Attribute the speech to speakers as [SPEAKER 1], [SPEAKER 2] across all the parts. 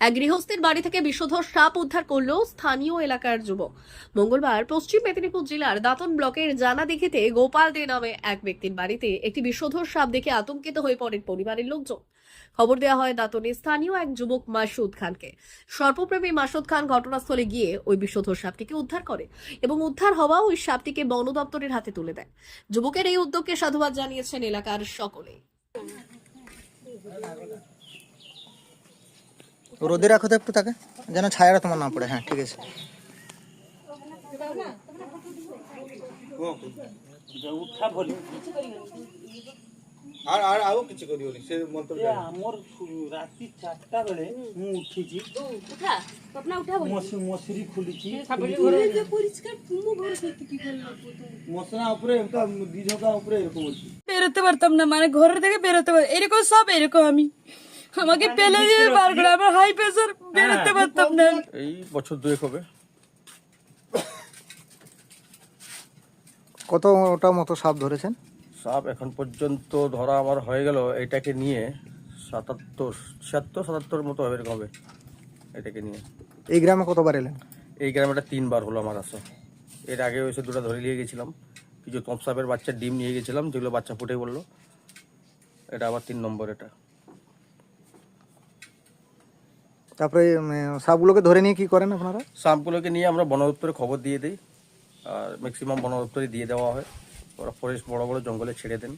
[SPEAKER 1] এক গৃহস্থের বাড়ি থেকে বিষধর সাপ উদ্ধার করল স্থানীয় এলাকার যুবক। মঙ্গলবার পশ্চিম মেদিনীপুর জেলার দাতন ব্লকের জানা দিঘিতে গোপাল দে নামে এক ব্যক্তির বাড়িতে একটি বিষধর সাপ দেখে আতঙ্কিত হয়ে পড়েন পরিবারের লোকজন। খবর দেওয়া হয় দাতনে স্থানীয় এক যুবক মাসুদ খানকে। সর্বপ্রেমী মাসুদ খান ঘটনাস্থলে গিয়ে ওই বিষধর সাপটিকে উদ্ধার করে এবং উদ্ধার হওয়া ওই সাপটিকে বন দপ্তরের হাতে তুলে দেয়। যুবকের এই উদ্যোগকে সাধুবাদ জানিয়েছেন এলাকার সকলে।
[SPEAKER 2] রোদে রাখো তো একটু তাকে যেন ছায়াটা তোমার না পড়ে। হ্যাঁ ঠিক আছে।
[SPEAKER 3] আর আর
[SPEAKER 4] কিছু আমার চারটা উঠিছি। মশরি খুলিছি। উপরে উপরে এরকম
[SPEAKER 5] বেরোতে পারতাম না মানে ঘরের থেকে বেরোতে পারতাম এরকম সব এরকম আমি। আমাকে পেলে দিয়ে বার করে আমার হাই প্রেশার বেরোতে পারতাম না।
[SPEAKER 6] এই বছর দুয়েক হবে।
[SPEAKER 2] কত ওটা মতো সাপ ধরেছেন?
[SPEAKER 6] সাপ এখন পর্যন্ত ধরা আমার হয়ে গেল এটাকে নিয়ে সাতাত্তর ছিয়াত্তর সাতাত্তর মতো হবে এরকম হবে এটাকে নিয়ে।
[SPEAKER 2] এই গ্রামে কতবার এলেন?
[SPEAKER 6] এই গ্রামে গ্রামেটা তিনবার হলো আমার আসা। এর আগে এসে দুটো ধরে নিয়ে গেছিলাম। কিছু তপ সাপের বাচ্চার ডিম নিয়ে গেছিলাম যেগুলো বাচ্চা ফুটে বলল এটা আবার তিন নম্বর এটা।
[SPEAKER 2] তারপরে সাপগুলোকে ধরে নিয়ে কি করেন আপনারা?
[SPEAKER 6] সাপগুলোকে নিয়ে আমরা বন দপ্তরে খবর দিয়ে দিই। আর ম্যাক্সিমাম বন দপ্তরে দিয়ে দেওয়া হয়। ওরা ফরেস্ট বড় বড় জঙ্গলে ছেড়ে দেন।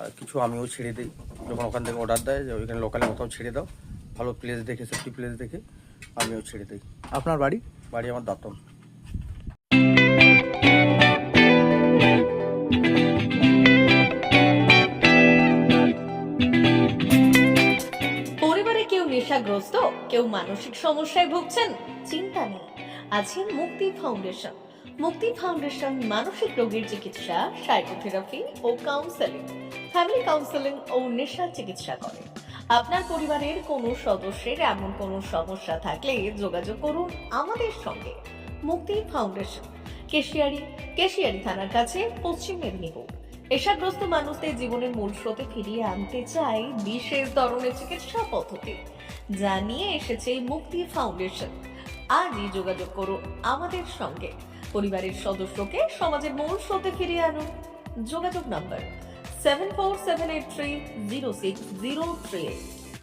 [SPEAKER 6] আর কিছু আমিও ছেড়ে দিই। যখন ওখান থেকে অর্ডার দেয় যে ওইখানে লোকালে কোথাও ছেড়ে দাও। ভালো প্লেস দেখে সেফটি প্লেস দেখে আমিও ছেড়ে দিই।
[SPEAKER 2] আপনার বাড়ি?
[SPEAKER 6] বাড়ি আমার দাঁতন।
[SPEAKER 1] নেশাগ্রস্ত কেউ মানসিক সমস্যায় ভুগছেন, চিন্তা নেই। আছে মুক্তি ফাউন্ডেশন। মুক্তি ফাউন্ডেশন মানসিক রোগীর চিকিৎসা, সাইকোথেরাপি ও কাউন্সেলিং। ফ্যামিলি কাউন্সেলিং ও নেশা চিকিৎসা করে আপনার পরিবারের কোনো সদস্যের এমন কোনো সমস্যা থাকলে যোগাযোগ করুন আমাদের সঙ্গে। মুক্তি ফাউন্ডেশন, কেশিয়ারি কেশিয়ারি থানার কাছে পশ্চিম মেদিনীপুর। নেশাগ্রস্ত মানুষদের জীবনের মূল স্রোতে ফিরিয়ে আনতে চাই বিশেষ ধরনের চিকিৎসা পদ্ধতি। যা নিয়ে এসেছে মুক্তি ফাউন্ডেশন। আজই যোগাযোগ করো আমাদের সঙ্গে। পরিবারের সদস্যকে সমাজের মূল স্রোতে ফিরিয়ে আনো যোগাযোগ number seven four seven eight three zero six zero three eight